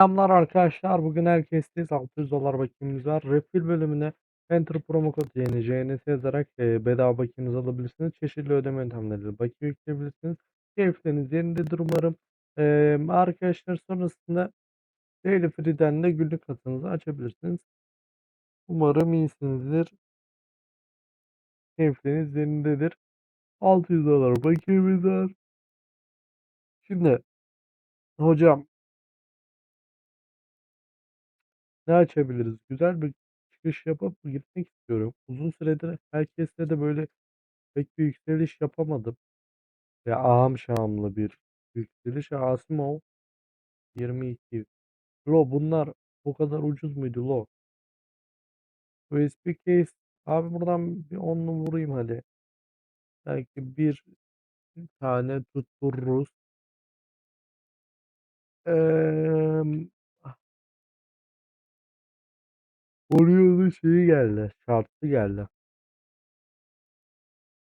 Selamlar arkadaşlar. Bugün herkesteyiz. 600 dolar bakiyemiz var. Refill bölümüne Enter promo kod yani JNS yazarak e, bedava bakiyenizi alabilirsiniz. Çeşitli ödeme yöntemleriyle bakiye yükleyebilirsiniz. Keyifleriniz yerindedir umarım. E, arkadaşlar sonrasında Daily Free'den de günlük katınızı açabilirsiniz. Umarım iyisinizdir. Keyifleriniz yerindedir. 600 dolar bakiyemiz var. Şimdi hocam Ne açabiliriz? Güzel bir çıkış yapıp gitmek istiyorum. Uzun süredir herkesle de böyle pek bir yükseliş yapamadım. Ya ahım şahımlı bir yükseliş. Asimov 22. Lo bunlar o kadar ucuz muydu lo? USB case. Abi buradan bir onlu vurayım hadi. Belki bir tane tuttururuz. Eee Orion'un şeyi geldi. Şartlı geldi.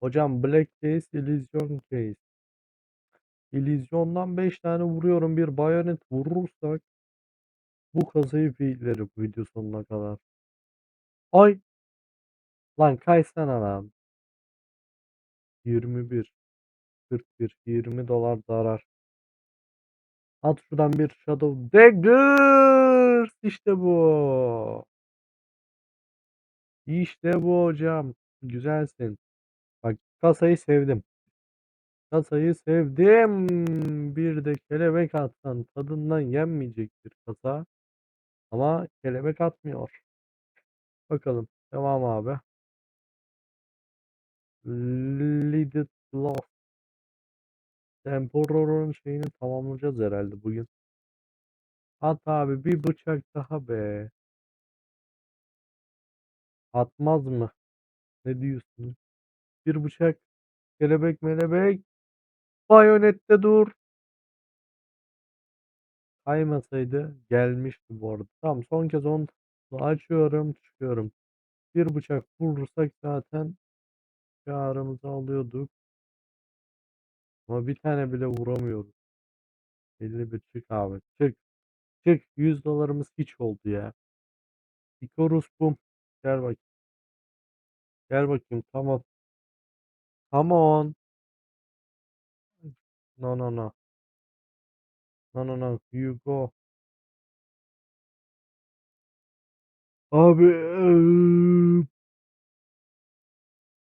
Hocam Black Case, Illusion Case. İllüzyondan 5 tane vuruyorum. Bir bayonet vurursak bu kasayı feedlerim video sonuna kadar. Ay! Lan kaysana lan. 21 41 20 dolar zarar. At şuradan bir Shadow Daggers. İşte bu. İşte bu hocam. Güzelsin. Bak kasayı sevdim. Kasayı sevdim. Bir de kelebek atsan tadından yenmeyecek bir kasa. Ama kelebek atmıyor. Bakalım. Devam abi. Lidl Lost. Temporar'ın şeyini tamamlayacağız herhalde bugün. At abi bir bıçak daha be. Atmaz mı? Ne diyorsun? Bir bıçak. Kelebek melebek. Bayonette dur. Kaymasaydı gelmişti bu arada. Tamam son kez onu açıyorum çıkıyorum. Bir bıçak vurursak zaten karımızı alıyorduk. Ama bir tane bile vuramıyoruz. 51 çık abi çık. Çık 100 dolarımız hiç oldu ya. Icarus bum. Gel bakayım. Gel bakayım tamam. Come on. No no no. No no no. You go. Abi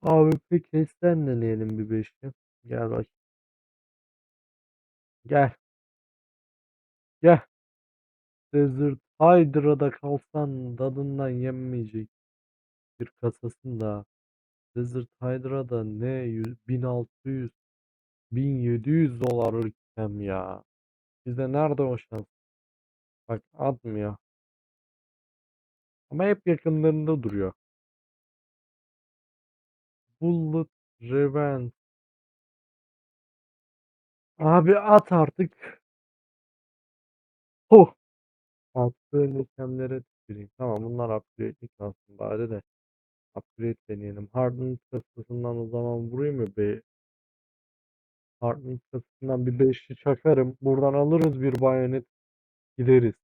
abi peki kesten deneyelim bir beşli. Gel bak. Gel. Gel. Desert Hydra'da kalsan tadından yenmeyecek bir kasasında. Desert Hydra'da ne 100, 1600 1700 dolar iken ya. Bizde nerede o şans? Bak atmıyor. Ama hep yakınlarında duruyor. Bullet Revenge. Abi at artık. Huh. Attığın itemlere tüküreyim. Tamam bunlar upgrade'lik kalsın bari de. Upgrade deneyelim. Hardened kasasından o zaman vurayım mı be? Hardened kasasından bir beşli çakarım. Buradan alırız bir bayonet. Gideriz.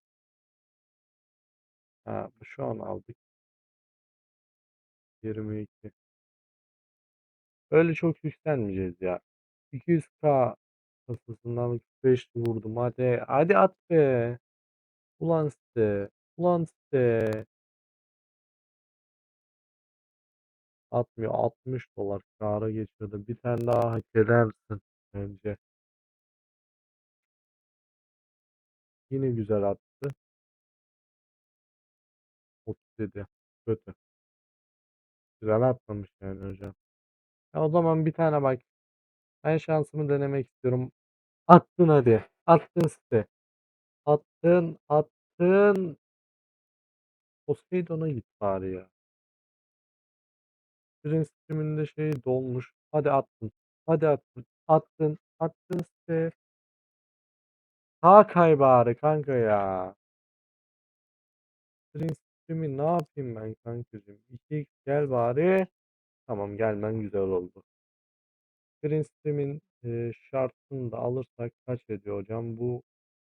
Ha, şu an aldık. 22. Öyle çok yükselmeyeceğiz ya. 200k kasasından 45 vurdum. Hadi hadi at be. Ulan site. Ulan site. Atmıyor. 60 dolar kâra geçiyordu. Bir tane daha hak edersin bence. Yine güzel attı. 37. Kötü. Güzel atmamış yani hocam. Ya o zaman bir tane bak. Ben şansımı denemek istiyorum. Attın hadi. Attın site. Attın. Attın. Poseidon'a git bari ya. Prince streaminde şey dolmuş. Hadi attın. Hadi attın. Attın. Attın site. Sağ kay bari kanka ya. Prince stream'i ne yapayım ben kankacığım? 2x gel bari. Tamam gelmen güzel oldu. Prince stream'in e, şartını da alırsak kaç ediyor hocam? Bu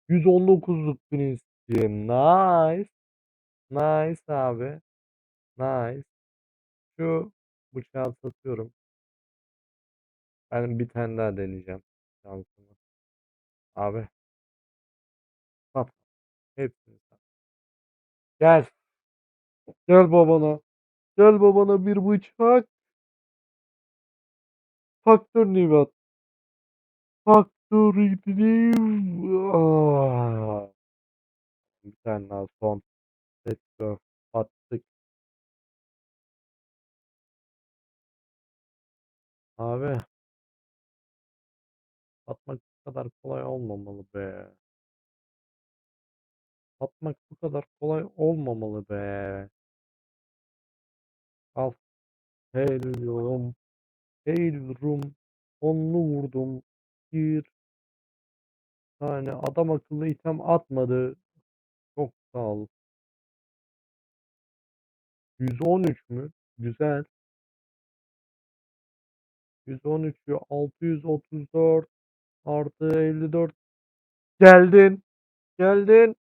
119'luk Prince Nice. Nice abi. Nice. Şu bıçağı satıyorum. Ben bir tane daha deneyeceğim şansımı. Abi. Sat. Hepsini sat. Gel. Gel babana. Gel babana bir bıçak. Faktör Nivat. Faktör Aa. Bir tane daha son. Let's go. Abi. Atmak bu kadar kolay olmamalı be. Atmak bu kadar kolay olmamalı be. Al. Helium. Helium. Onlu vurdum. Bir tane adam akıllı item atmadı. Çok sağ ol. 113 mü? Güzel. 113'ü 634 artı 54. Geldin. Geldin.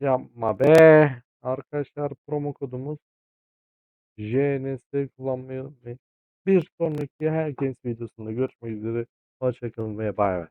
Yapma be. Arkadaşlar promo kodumuz JNS kullanmayı. Bir sonraki herkes videosunda görüşmek üzere. Hoşçakalın ve bay bay.